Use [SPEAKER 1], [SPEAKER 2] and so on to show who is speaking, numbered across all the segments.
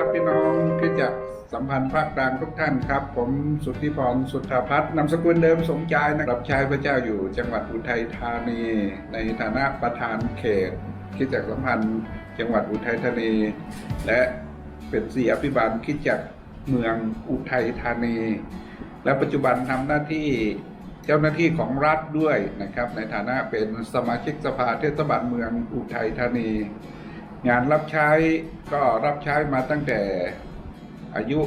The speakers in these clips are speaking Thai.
[SPEAKER 1] ครับ พี่น้องคริสจักรสัมพันธ์ภาคกลางทุกท่านครับ ผมสุทธิพรสุทธาพัฒน์นามสกุลเดิมสมใจนะครับใช้พระเจ้าอยู่จังหวัดอุทัยธานี ในฐานะประธานเขตคริสจักรสัมพันธ์จังหวัดอุทัยธานี และเป็นสีอภิบาลคริสจักรเมืองอุทัยธานี และปัจจุบันทำหน้าที่เจ้าหน้าที่ของรัฐด้วยนะครับ ในฐานะเป็นสมาชิกสภาเทศบาลเมืองอุทัยธานี งานรับใช้ก็รับใช้มาตั้งแต่อายุ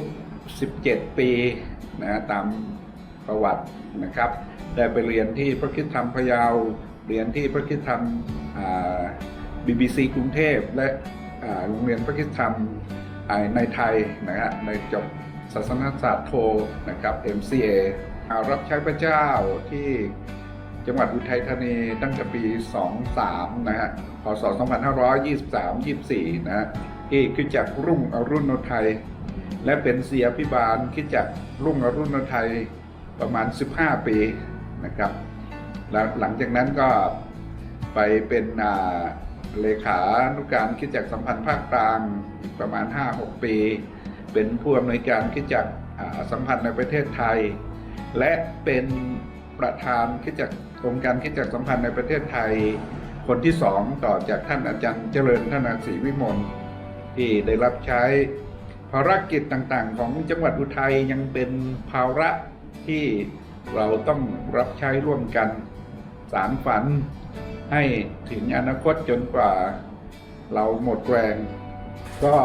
[SPEAKER 1] 17 ปีนะตามประวัตินะครับ ได้ไปเรียนที่พระคริสตธรรมพะเยาเรียนที่พระคริสตธรรมบีบีซีกรุงเทพและโรงเรียนพระคริสตธรรมในไทยนะฮะในจบศาสนศาสตร์โทนะครับ MCA อารับใช้พระเจ้าที่ จังหวัดอุทัยธานีตั้งแต่ปี 23 นะฮะ พศ 2523-24 นะฮะที่คิดจักรุ่งอรุณโนไทย และเป็นเสียพิบาลคิดจักรุ่งอรุณโนไทยประมาณ 15 ปีนะครับ แล้วหลังจากนั้นก็ไปเป็นอ่าเลขานุการคิดจักสัมพันธ์ภาคกลางอีกประมาณ 5-6 ปี เป็นผู้อำนวยการคิดจักอ่าสัมพันธ์ในประเทศไทย และเป็นประธานคิดจัก องค์การคิดจักสัมพันธ์ในประเทศไทย คนที่สองต่อจากท่านอาจารย์เจริญธนาศรีวิมลที่ได้รับใช้ภารกิจต่างๆ ของจังหวัดอุทัยยังเป็นภาระที่เราต้องรับใช้ร่วมกันสารฝันให้ถึงอนาคตจนกว่าเราหมดแรง ก็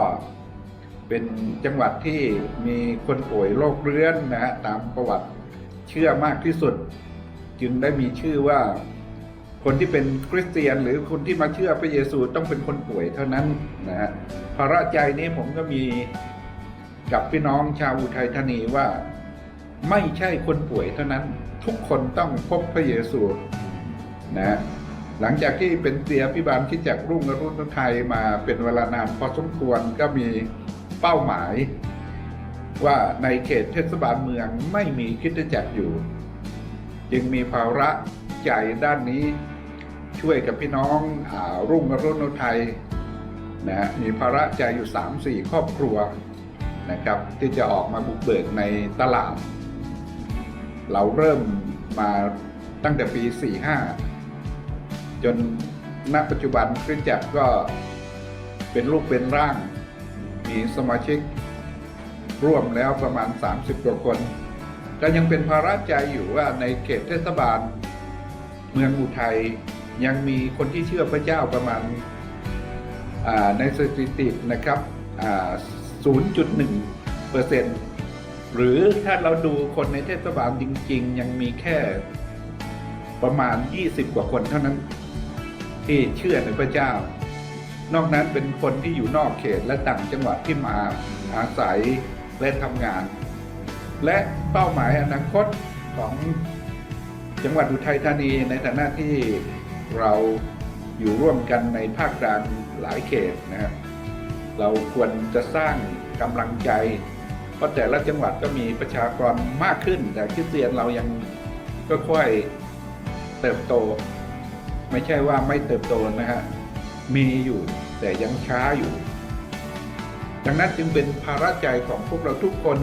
[SPEAKER 1] เป็นจังหวัดที่มีคนป่วยโรคเรื้อนนะฮะตามประวัติเชื่อมากที่สุด จึงได้มีชื่อว่าคนที่เป็นคริสเตียนหรือคนที่มาเชื่อพระเยซูต้องเป็นคนป่วยเท่านั้นนะฮะภาระใจนี้ผมก็มีกับพี่น้องชาวอุทัยธานีว่า ไม่ใช่คนป่วยเท่านั้น ทุกคนต้องพบพระเยซูนะฮะหลังจากที่เป็นเสียพิบาลคิดจากรุ่งอรุณไทยมาเป็นเวลานานพอสมควรก็มีเป้าหมาย ว่าในเขตเทศบาลเมืองไม่มีคริสตจักรอยู่ จึงมีภาระใจด้านนี้ ช่วยกับพี่น้องอรุ่งรุณไทยนะฮะมีภาระใจอยู่ 3-4 ครอบครัวนะครับที่จะออกมาบุกเบิกในตลาด เราเริ่มมาตั้งแต่ปี 45 จนณปัจจุบันคริสตจักรก็เป็นรูปเป็นร่าง มีสมาชิกร่วมแล้วประมาณ 30กว่าคน ก็ยังเป็นภาระใจอยู่ว่าในเขตเทศบาล เมืองอุทัยยังมีคนที่เชื่อพระเจ้าประมาณาในสถิตินะครับ0.1เปอร์เซ็นต์หรือถ้าเราดูคนในเทศบาลจริง ๆ ยังมีแค่ประมาณ 20 กว่าคนเท่านั้น ที่เชื่อในพระเจ้า นอกนั้นเป็นคนที่อยู่นอกเขตและต่างจังหวัดที่มาอาศัยและทำงาน และเป้าหมายอนาคตของจังหวัดอุทัยธานีในฐานะที่เราอยู่ร่วมกันในภาคกลางหลายเขตนะครับเราควรจะสร้างกำลังใจ เพราะแต่ละจังหวัดก็มีประชากรมากขึ้น แต่คริสเตียนเรายังก็ค่อยเติบโต ไม่ใช่ว่าไม่เติบโตนะฮะมีอยู่แต่ยังช้าอยู่ ดังนั้นจึงเป็นภาระใจของพวกเราทุกคน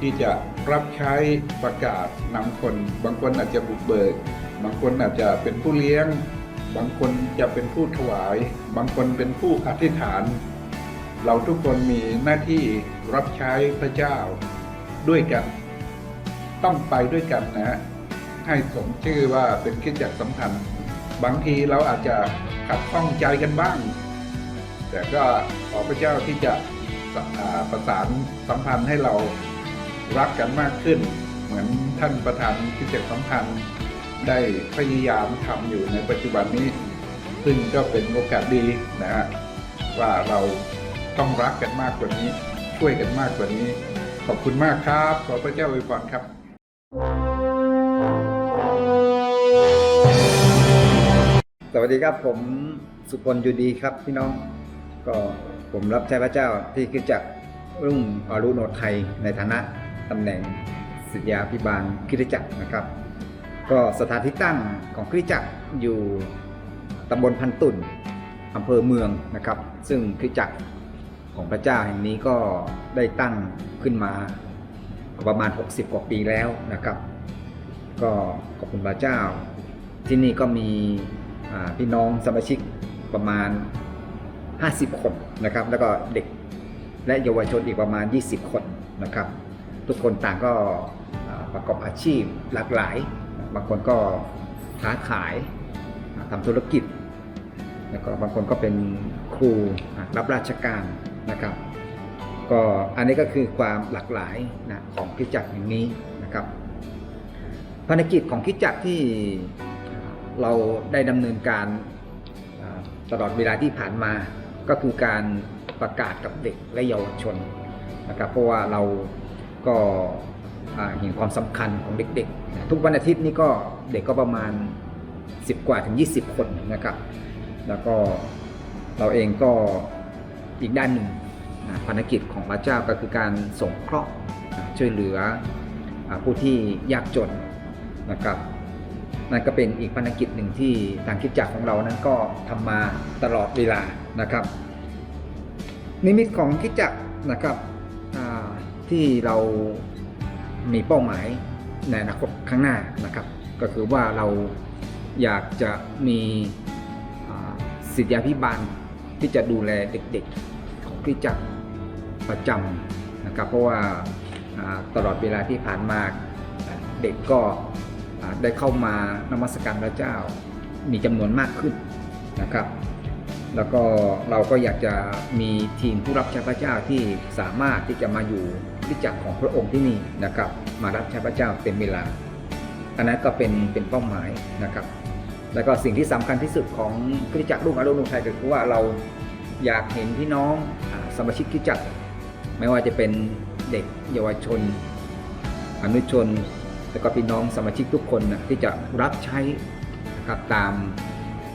[SPEAKER 1] ที่จะรับใช้ประกาศนำคน บางคนอาจจะบุกเบิก บางคนอาจจะเป็นผู้เลี้ยง บางคนจะเป็นผู้ถวาย บางคนเป็นผู้อธิษฐาน เราทุกคนมีหน้าที่รับใช้พระเจ้าด้วยกัน ต้องไปด้วยกันนะฮะให้สมชื่อว่าเป็นคิดจักสัมพันธ์บางทีเราอาจจะขัดข้องใจกันบ้าง แต่ก็ขอพระเจ้าที่จะประสานสัมพันธ์ให้เรา รักกันมากขึ้น เหมือนท่านประธานคริดจักรสัมพันธ์ได้พยายามทำอยู่ในปัจจุบันนี้ ซึ่งก็เป็นโอกาสดีนะฮะว่าเราต้องรักกันมากกว่านี้ ช่วยกันมากกว่านี้ ขอบคุณมากครับขอพระเจ้าอวยพรครับ
[SPEAKER 2] สวัสดีครับผมสุพลอยู่ดีครับพี่น้องก็ผมรับใช้พระเจ้าที่คิดจักรรุ่งอรุโนไทยในฐานะ ตำแหน่งศิษยาพิบาลคริสตจักรนะครับ ก็สถานที่ตั้งของคริสตจักรอยู่ตำบลพันตุ่นอำเภอเมืองนะครับ ซึ่งคริสตจักรของพระเจ้าแห่งนี้ก็ได้ตั้งขึ้นมาประมาณ 60 กว่าปีแล้วนะครับ ก็ขอบคุณพระเจ้า ที่นี่ก็มีพี่น้องสมาชิกประมาณ 50 คนนะครับ แล้วก็เด็กและเยาวชนอีกประมาณ 20 คนนะครับ ทุกคนต่างก็ประกอบอาชีพหลากหลาย บางคนก็ค้าขายอ่าทำธุรกิจ แล้วก็บางคนก็เป็นครูรับราชการนะครับ ก็อันนี้ก็คือความหลากหลายนะของคิจักรอย่างนี้นะครับภารกิจของคิจักรที่เราได้ดำเนินการตลอดเวลาที่ผ่านมาก็คือการประกาศกับเด็กและเยาวชนนะครับเพราะว่าเรา ก็เห็นความสำคัญของเด็กๆ ทุกวันอาทิตย์นี่ก็เด็กก็ประมาณ 10 กว่าถึง 20 คนนะครับ แล้วก็เราเองก็อีกด้านหนึ่งภารกิจของพระเจ้าก็คือการสงเคราะห์ช่วยเหลือผู้ที่ยากจนนะครับนั่นก็เป็นอีกภารกิจหนึ่งที่ทางคิดจักรของเรานั้นก็ทำมาตลอดเวลานะครับ นิมิตของคิดจักรนะครับ ที่เรามีเป้าหมายในอนาคตข้างหน้านะครับ ก็คือว่าเราอยากจะมีอ่าศิษยาพิบาลที่จะดูแลเด็กๆของคริสตจักรประจำนะครับ เพราะว่าตลอดเวลาที่ผ่านมาเด็กก็ได้เข้ามานมัสการพระเจ้ามีจำนวนมากขึ้นนะครับ แล้วก็เราก็อยากจะมีทีมผู้รับใช้พระเจ้าที่สามารถที่จะมาอยู่ ริสตจักของพระองค์ที่นี่นะครับ มารับใช้พระเจ้าเต็มเวลา อันนั้นก็เป็นเป็นเป้าหมายนะครับ แล้วก็สิ่งที่สำคัญที่สุดของคริสตจักรลูกอารมณ์ไทยก็คือว่าเราอยากเห็นพี่น้องสมาชิกคริสตจักร ไม่ว่าจะเป็นเด็กเยาวชน อนุชน แล้วก็พี่น้องสมาชิกทุกคนนะที่จะรับใช้นะครับตาม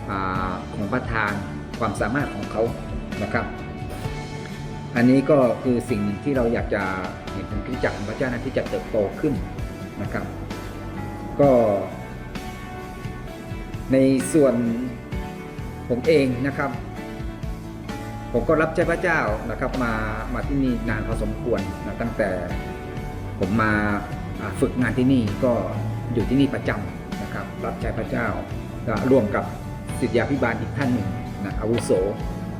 [SPEAKER 2] อของประธานความสามารถของเขานะครับ อันนี้ก็คือสิ่งหนึ่งที่เราอยากจะเห็นคริสตจักรของพระเจ้านั้นที่จะเติบโตขึ้นนะครับ ก็ ในส่วนผมเองนะครับ ผมก็รับใช้พระเจ้านะครับ มามาที่นี่นานพอสมควรนะตั้งแต่ผมมาฝึกงานที่นี่ก็อยู่ที่นี่ประจำนะครับ รับใช้พระเจ้าร่วมกับศิษยาพิบาลอีกท่านหนึ่งนะอาวุโส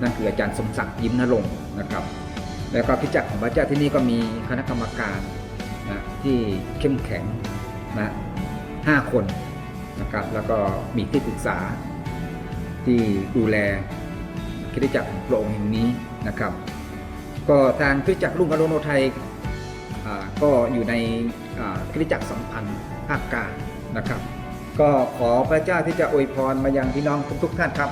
[SPEAKER 2] นั่นคืออาจารย์สมศักดิ์ยิ้มนรงค์นะครับ แล้วก็พิจักรของพระเจ้าที่นี่ก็มีคณะกรรมการนะที่เข้มแข็งนะห้าคนนะครับแล้วก็มีที่ปรึกษาที่ดูแลคริสตจักรของพระองค์แห่งนี้นะครับ ก็ทางคริสตจักรรุ่งอรุณโนไทยก็อยู่ในอ่าคริสตจักรสัมพันธ์ภาคกลางนะครับ ก็ขอพระเจ้าที่จะอวยพรมายังพี่น้องทุกๆท่านครับ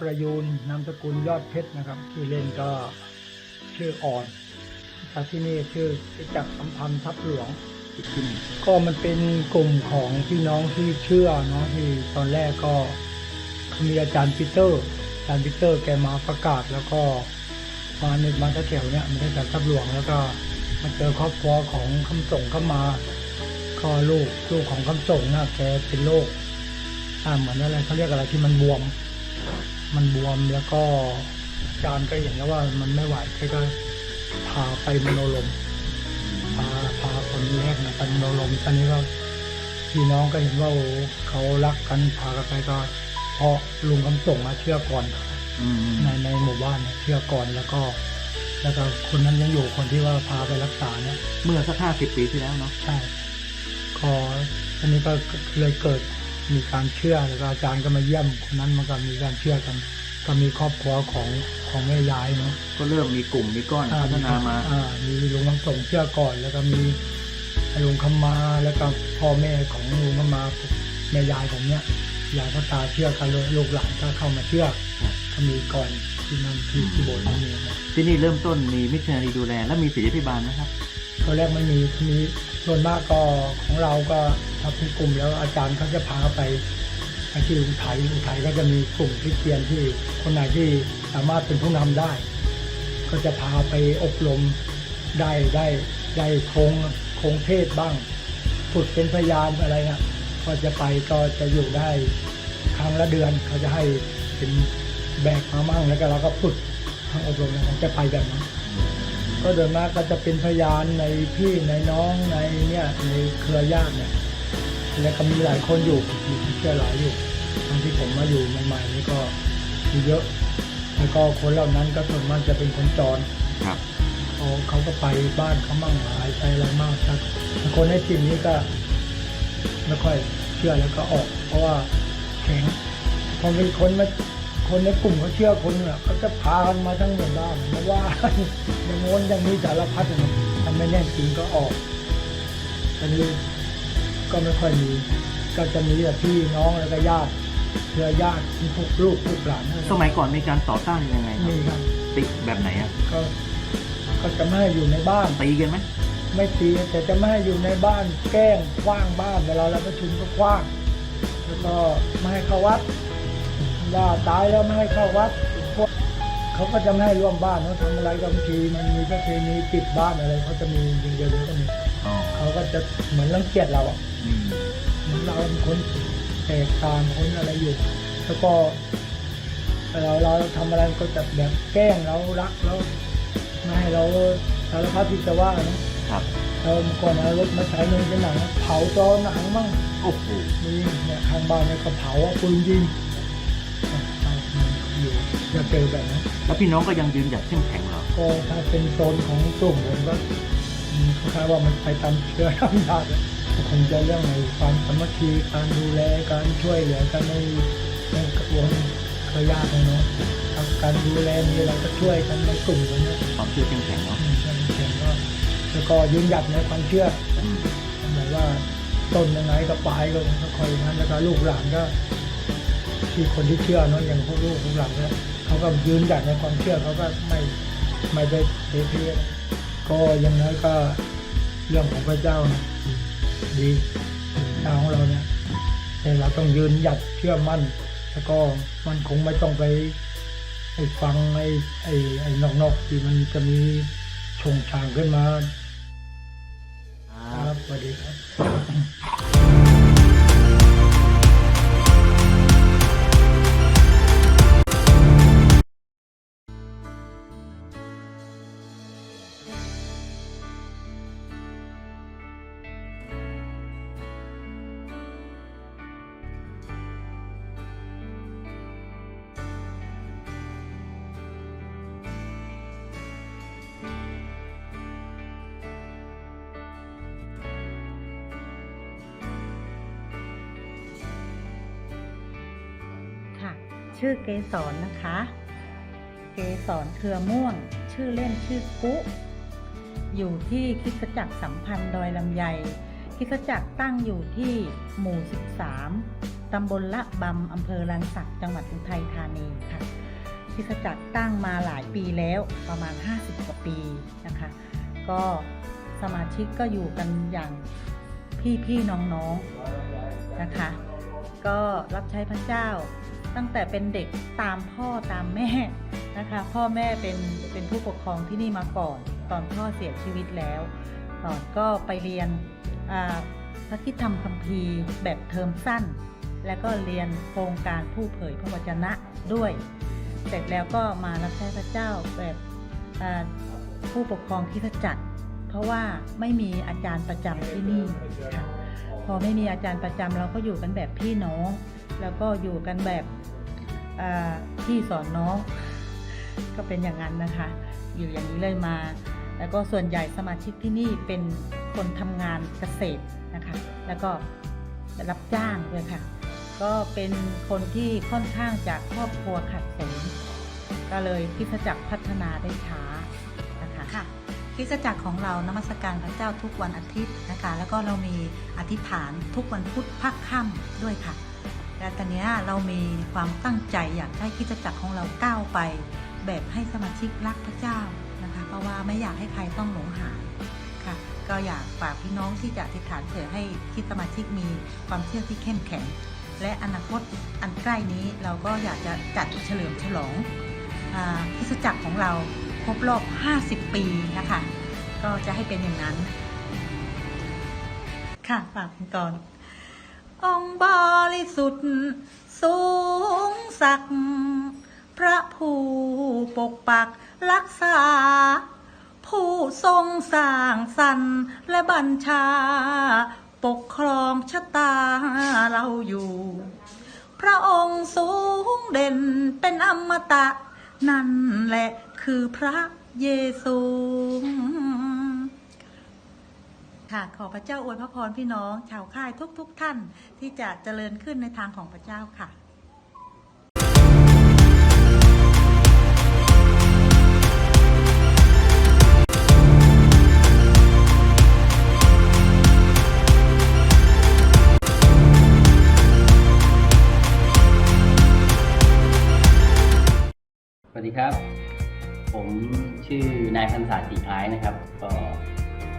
[SPEAKER 3] ประยูนนามสกุลยอดเพชรนะครับชื่อเล่นก็ชื่ออ่อนจากที่นี่ชื่อจักรสัมพันธ์ทับหลวงก็มันเป็นกลุ่มของพี่น้องที่เชื่อเนาะที่ตอนแรกก็มีอาจารย์ปีเตอร์อาจารย์ปีเตอร์แกมาประกาศแล้วก็มาในมาแถวเนี่ยมันได้จากทับหลวงแล้วก็มาเจอครอบครัวของคำส่งเข้ามาก็ลูกลูกของคำส่งนะแกเป็นโรคอ่าเหมือนอะไรเขาเรียกอะไรที่มันบวม มันบวมแล้วก็อาจารย์ก็เห็นแล้วว่ามันไม่ไหวแกก็พาไปมโนลมพาพาคนแรกนะไปมโนลมตอนนี้ก็พี่น้องก็เห็นว่าโอ้เขารักกันพากันไปก็เพราะลุงคำส่งมาเชื่อก่อนในในหมู่บ้านเนี่ยเชื่อก่อนแล้วก็ แล้วก็คนนั้นยังอยู่คนที่ว่าพาไปรักษาเนี่ย
[SPEAKER 2] เมื่อสักห้าสิบปีที่แล้วเนาะ
[SPEAKER 3] ใช่ก็อันนี้ก็เลยเกิด มีการเชื่อแล้วก็อาจารย์ก็มาเยี่ยมคนนั้นมันก็มีการเชื่อกัน ก็มีครอบครัวของของแม่ยายเนาะ
[SPEAKER 2] ก็เริ่มมีกลุ่มมีก้อน
[SPEAKER 3] อ่
[SPEAKER 2] พัฒนามา
[SPEAKER 3] อ่ามีลุงคำส่งเชื่อก่อน แล้วก็มีลุงคำมาแล้วก็พ่อแม่ของลุงคำมาแม่ยายผมเนี่ยยายก็ตาเชื่อกันเลยลูกหลานก็เข้ามาเชื่อเขามีก่อนที่นั่นที่ที่โบสถ์ไม่มีนะ
[SPEAKER 4] ที่นี่เริ่มต้นมีมิชชันนารีดูแล แล้วมีศิษยาพิบาลนะครับ
[SPEAKER 3] ตอนแรกไม่มีมีส่วนมากก็ของเราก็ถ้าเป็นกลุ่มแล้วอาจารย์เขาจะพาไปไปที่อุทัยอุทัยก็จะมีกลุ่มคริสเตียนที่คนไหนที่สามารถเป็นผู้นำได้ ก็จะพาไปอบรมได้ได้ได้โคงโคงเทศบ้างฝึกเป็นพยานอะไรนะก็จะไปก็จะอยู่ได้ครั้งละเดือนเขาจะให้เป็นแบกมามั่งแล้วก็เราก็ฝึกทางอบรมนะจะไปแบบนั้น ก็โดยมากก็จะเป็นพยานในพี่ในน้องในเนี่ยในเครือญาติเนี่ยแล้วก็มีหลายคนอยู่มีที่เชื่อหลายอยู่ตอนที่ผมมาอยู่ใหม่ๆนี่ก็มีเยอะแล้วก็คนเหล่านั้นก็ส่วนมากจะเป็นคนจร
[SPEAKER 4] ครับ
[SPEAKER 3] เขาเขาก็ไปบ้านเขามั่งหายไปอะไรมากครับคนในถิ่นนี้ก็ไม่ค่อยเชื่อแล้วก็ออก เพราะว่าแข็งพอมีคนมาคนในกลุ่มเขาเชื่อคนอะเขาจะพากันมาทั้งหมู่บ้านมาว่า อย่างโน้นอย่างนี้สารพัดเลยทำไม่แน่จริงก็ออกอันนี้ก็ไม่ค่อยมี ก็จะมีแต่พี่น้องแล้วก็ญาติเครือญาติมีพวกลูกพวกหลานนะครับ
[SPEAKER 4] สมัยก่อนมีการต่อต้านยังไงครับ
[SPEAKER 3] มีครับ
[SPEAKER 4] ติแบบไหนอะ
[SPEAKER 3] ก็ก็จะไม่ให้อยู่ในบ้าน
[SPEAKER 4] ตีกันไหม
[SPEAKER 3] ไม่ตีแต่จะไม่ให้อยู่ในบ้านแกล้งคว้างบ้านเวลาเราประชุมก็คว้าง แล้วก็ไม่ให้เข้าวัดว่าตายแล้วไม่ให้เข้าวัดพวก เขาก็จะไม่ให้ร่วมบ้านเขาทำอะไรก็บางทีมันมีประเพณีปิดบ้านอะไรเขาจะมีอย่างเดียวเลยก็มี
[SPEAKER 4] อ๋อ
[SPEAKER 3] เขาก็จะเหมือนรังเกียจเราอะ
[SPEAKER 4] อืม
[SPEAKER 3] เหมือนเราเป็นคนแตกต่างคนอะไรอยู่ แล้วก็เราเราทำอะไรก็จะแบบแกล้งเรารักเราไม่ให้เราสารพัดที่จะว่านะ
[SPEAKER 4] ครับ
[SPEAKER 3] เราเมื่อก่อนเอารถมาใช้เงินเป็นหนังเผาจอหนังมั่ง
[SPEAKER 4] โอ้โห
[SPEAKER 3] มีเนี่ยข้างบ้านเนี่ยก็เผาอะปืนยิงเนี่ยเอาอยู่ จะเจอแบบนั้น
[SPEAKER 4] แล้วพี่น้องก็ยังยืนหยัดเข้มแข็งเหรอ
[SPEAKER 3] ก็ถ้าเป็นโซนของกลุ่มผมก็อืมคล้ายๆว่ามันไปตามเชื้อตามญาติอะก็คงจะเรื่องในความสามัคคีการดูแลการช่วยเหลือกันในในกระบวนเครือญาติเนาะครับการดูแลมีอะไรก็ช่วยกันในกลุ่มกันเนี่ย
[SPEAKER 4] ความเชื่อเข้มแข็งเนาะ
[SPEAKER 3] อืมใช่ๆก็แล้วก็ยืนหยัดในความเชื่อ
[SPEAKER 4] อืม
[SPEAKER 3] หมายว่าต้นยังไงก็ปลายก็คอยอย่างนั้นแล้วก็ลูกหลานก็ที่คนที่เชื่อเนาะอย่างพวกลูกพวกหลานเนี่ยเขา ก็ยืนหยัดในความเชื่อเขาก็ไม่ไม่ได้เทเทก็ยังน้อยก็เรื่องของพระเจ้านะดีทางของเราเนี่ยแต่เราต้องยืนหยัดเชื่อมั่น แล้วก็มันคงไม่ต้องไปไอ้ฟังไอ้ไอ้ไอ้นอกๆที่มันจะมีชงชางขึ้นมาครับสวัสดีครับ
[SPEAKER 5] ชื่อเกสรนะคะ เกสรเครือม่วง ชื่อเล่นชื่อกุอยู่ที่คิสจักรสัมพันธ์ดอยลำไยคิสจักรตั้งอยู่ที่หมู่ 13 ตำบลละบำอำเภอลันสักจังหวัดอุทัยธานีค่ะคิสจักรตั้งมาหลายปีแล้วประมาณ 50 กว่าปีนะคะ ก็สมาชิกก็อยู่กันอย่างพี่ๆน้องๆนะคะ ก็รับใช้พระเจ้า ตั้งแต่เป็นเด็กตามพ่อตามแม่นะคะ พ่อแม่เป็นเป็นผู้ปกครองที่นี่มาก่อน ตอนพ่อเสียชีวิตแล้วตอนก็ไปเรียนพระคิดธรรมคัมภีร์แบบเทอมสั้น แล้วก็เรียนโครงการผู้เผยพระวจนะด้วย เสร็จแล้วก็มารับใช้พระเจ้าแบบผู้ปกครองคริสตจักรเพราะว่าไม่มีอาจารย์ประจำที่นี่ค่ะพอไม่มีอาจารย์ประจำเราก็อยู่กันแบบพี่น้อง แล้วก็อยู่กันแบบพี่สอนน้อง ก็เป็นอย่างนั้นนะคะ อยู่อย่างนี้เลยมา แล้วก็ส่วนใหญ่สมาชิกที่นี่เป็นคนทำงานเกษตรนะคะ แล้วก็รับจ้างด้วยค่ะ ก็เป็นคนที่ค่อนข้างจากครอบครัวขัดสนก็เลยพิสจักรพัฒนาได้ช้านะคะ
[SPEAKER 6] ค่ะ
[SPEAKER 5] คริสตจักรของเรานมัสการพระเจ้าทุกวันอาทิตย์นะคะ แล้วก็เรามีอธิษฐานทุกวันพุธภาคค่ำด้วยค่ะ และตอนนี้เรามีความตั้งใจอยากให้คิสจักรของเราก้าวไป แบบให้สมาชิกรักพระเจ้านะคะ เพราะว่าไม่อยากให้ใครต้องหลงหายค่ะ ก็อยากฝากพี่น้องที่จะอธิษฐานเผื่อให้คิดสมาชิกมีความเชื่อที่เข้มแข็ง และอนาคตอันใกล้นี้เราก็อยากจะจัดเฉลิมฉลองอาคริสจักรของเราครบรอบ 50 ปีนะคะ ก็จะให้เป็นอย่างนั้น ค่ะฝากคุณก่อน องค์บริสุทธิ์สูงสักดิ์พระผู้ปกปักรักษา ผู้ทรงสร้างสรรค์และบัญชา ปกครองชะตาเราอยู่ พระองค์สูงเด่นเป็นอมตะ นั่นแหละคือพระเยซู ค่ะ ขอพระเจ้าอวยพระพรพี่น้อง ชาวค่ายทุกๆทท่านที่จะเจริญขึ้นในทางของพระเจ้าค่ะ
[SPEAKER 6] สวัสดีครับ ผมชื่อนายพันศาสีคล้ายนะครับ ก็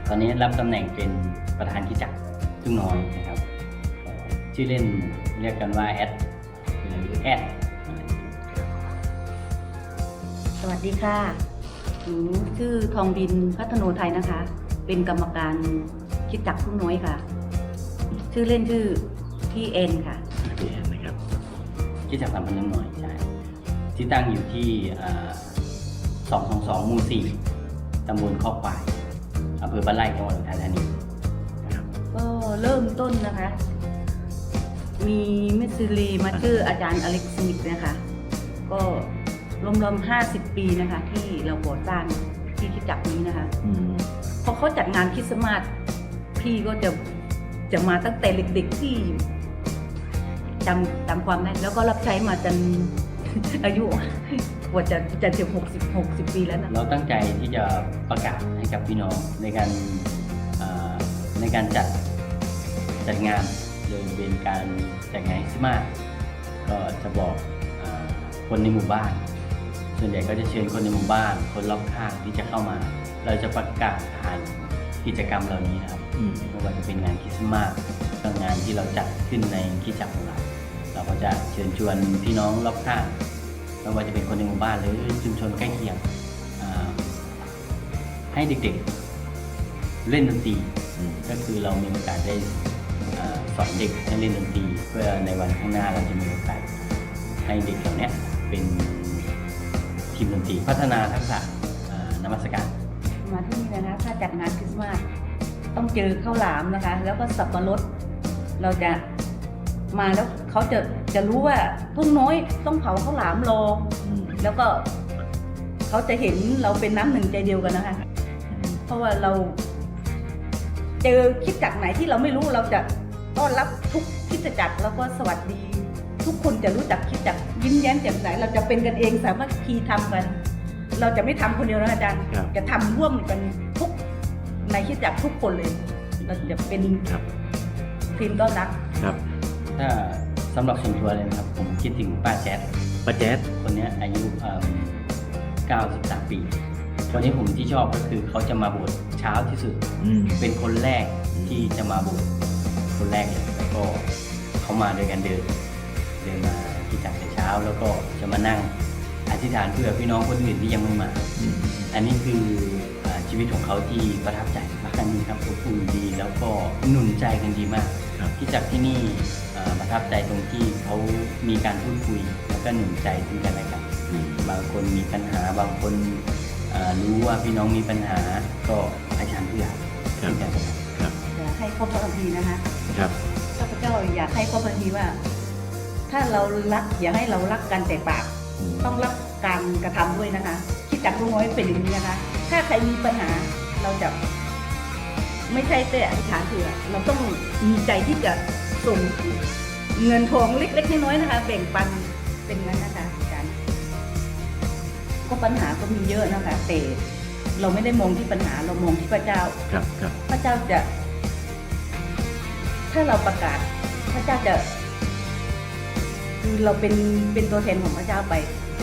[SPEAKER 6] ตอนนี้รับตำแหน่งเป็นประธานกิจจักรซึ่งน้อยนะครับก็ชื่อเล่นเรียกกันว่าแอดหรือแอด
[SPEAKER 7] สวัสดีค่ะหนูชื่อทองบินพัฒโนไทยนะคะ เป็นกรรมการคิดจักรพุ่งน้อยค่ะ ชื่อเล่นชื่อพี่เอ็นค่ะ
[SPEAKER 6] พี่แอดนะครับกิจจักรสัมพันธ์น้อยใช่ที่ตั้งอยู่ที่สองสองสองหมู่สี่ตำบลข้อควาย อำเภอบ้านไร่จังหวัดอุทัยธานี
[SPEAKER 7] ก็เริ่มต้นนะคะ มีมิสซิลีมาชื่ออาจารย์อเล็กซ์สมิธนะคะ ก็รวมๆห้าสิบปีนะคะ ที่เราก่อสร้างที่คิดจักรนี้นะคะพอเขาจัดงานคริสต์มาสพี่ก็จะจะมาตั้งแต่เด็กๆที่จำจำความได้แล้วก็รับใช้มาจน อายุ กว่าจะจะถึงหกสิบหกสิบปีแล้วนะ
[SPEAKER 6] เราตั้งใจที่จะประกาศให้กับพี่น้องในการอ่าในการจัดจัดงานโดยเป็นการจัดงานคริสต์มาสก็จะบอกอาคนในหมู่บ้าน ส่วนใหญ่ก็จะเชิญคนในหมู่บ้าน คนรอบข้างที่จะเข้ามา เราจะประกาศผ่านกิจกรรมเหล่านี้นะครับไม่ว่าจะเป็นงานคริสต์มาสก็งานที่เราจัดขึ้นในคริดจักรของเราเราก็จะเชิญชวนพี่น้องรอบข้าง ไม่ว่าจะเป็นคนในหมู่บ้านหรือชุมชนใกล้เคียงอ่าให้เด็กๆเล่นดนตรีก็คือเรามีโอกาสได้อ่าสอนเด็กให้เล่นดนตรีเพื่อในวันข้างหน้าเราจะมีโอกาสให้เด็กเหล่านี้เป็นทีมดนตรีพัฒนาทักษะอ่านมัสการ
[SPEAKER 7] มาที่นี่นะคะถ้าจัดงานคริสต์มาสต้องเจอข้าวหลามนะคะ แล้วก็สับปะรดเราจะมาแล้วเขาจะ จะรู้ว่าทุ่งน้อยต้องเผาข้าวหลามรอแล้วก็เขาจะเห็นเราเป็นน้ำหนึ่งใจเดียวกันนะคะ เพราะว่าเราเจอคริดจักรไหนที่เราไม่รู้เราจะต้อนรับทุกคริดจักรแล้วก็สวัสดี ทุกคนจะรู้จักคริดจักรยิ้มแย้มแจ่มใสเราจะเป็นกันเองสามารถคีทำกัน เราจะไม่ทำคนเดียวนะอาจารย์
[SPEAKER 4] ครับ
[SPEAKER 7] จะทำร่วมกันทุกในคริดจักรทุกคนเลย เราจะเป็น
[SPEAKER 4] ครับ
[SPEAKER 7] ทีมต้อนรับ
[SPEAKER 4] ครับ
[SPEAKER 6] ถ้า สำหรับส่วนตัวเลยนะครับ ผมคิดถึงป้าแจ๊ด
[SPEAKER 4] ป้าแจ๊ด
[SPEAKER 6] คนเนี้ยอายุเอิ่ม93 ปีคนนี้ผมที่ชอบก็คือเขาจะมาบวชเช้าที่สุด
[SPEAKER 4] อืม
[SPEAKER 6] เป็นคนแรกที่จะมาบวชคนแรกเลยแล้วก็เขามาโดยการเดิน เดินมาที่จักแต่เช้าแล้วก็จะมานั่งอธิษฐานเพื่อพี่น้องคนอื่นที่ยังไม่มา
[SPEAKER 4] อืม
[SPEAKER 6] อันนี้คืออาชีวิตของเขาที่ประทับใจมากนี้ครับอบอุ่นดีแล้วก็หนุนใจกันดีมาก
[SPEAKER 4] ครับ
[SPEAKER 6] ที่จากที่นี่อ่า ประทับใจตรงที่เขามีการพูดคุยแล้วก็หนุนใจซึ่งกันและกัน
[SPEAKER 4] อืม
[SPEAKER 6] บางคนมีปัญหาบางคนอ่ารู้ว่าพี่น้องมีปัญหาก็ให้ฉันเพื่อ
[SPEAKER 4] ครับ
[SPEAKER 6] ซึ่งกันและกัน
[SPEAKER 4] ครับ
[SPEAKER 7] จะให้ข้อพระคัมภีร์นะคะ
[SPEAKER 4] ครับ
[SPEAKER 7] ข้าพเจ้าอยากให้ข้อพระคัมภีร์ว่า ถ้าเรารักอย่าให้เรารักกันแต่ปาก
[SPEAKER 4] อืม
[SPEAKER 7] ต้องรับการกระทำด้วยนะคะ คิดจักลูกน้อยเป็นอย่างนี้นะคะ ถ้าใครมีปัญหาเราจะ ไม่ใช่แต่อธิษฐานเผื่อเราต้องมีใจที่จะ ส่งเงินทองเล็กๆน้อยๆนะคะแบ่งปันเป็นงั้นนะคะอาจารย์ก็ปัญหาก็มีเยอะนะคะแต่เราไม่ได้มองที่ปัญหาเรามองที่พระเจ้า
[SPEAKER 4] ครับครับ
[SPEAKER 7] พระเจ้าจะ ถ้าเราประกาศ พระเจ้าจะ คือเราเป็นเป็นตัวแทนของพระเจ้าไป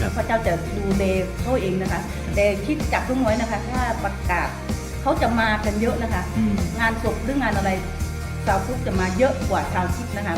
[SPEAKER 4] ครับ
[SPEAKER 7] พระเจ้าจะดูแลเขาเองนะคะ แต่คิดจับลูกน้อยนะคะ ถ้าประกาศเขาจะมากันเยอะนะคะ
[SPEAKER 4] อืม
[SPEAKER 7] งานศพหรืองานอะไรชาวพุทธจะมาเยอะกว่าชาวคิดนะคะ